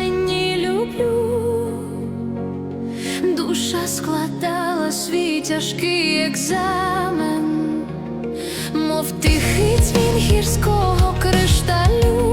мені люблю, душа складала свій тяжкий екзамен, мов тихий дзвін гірського кришталю.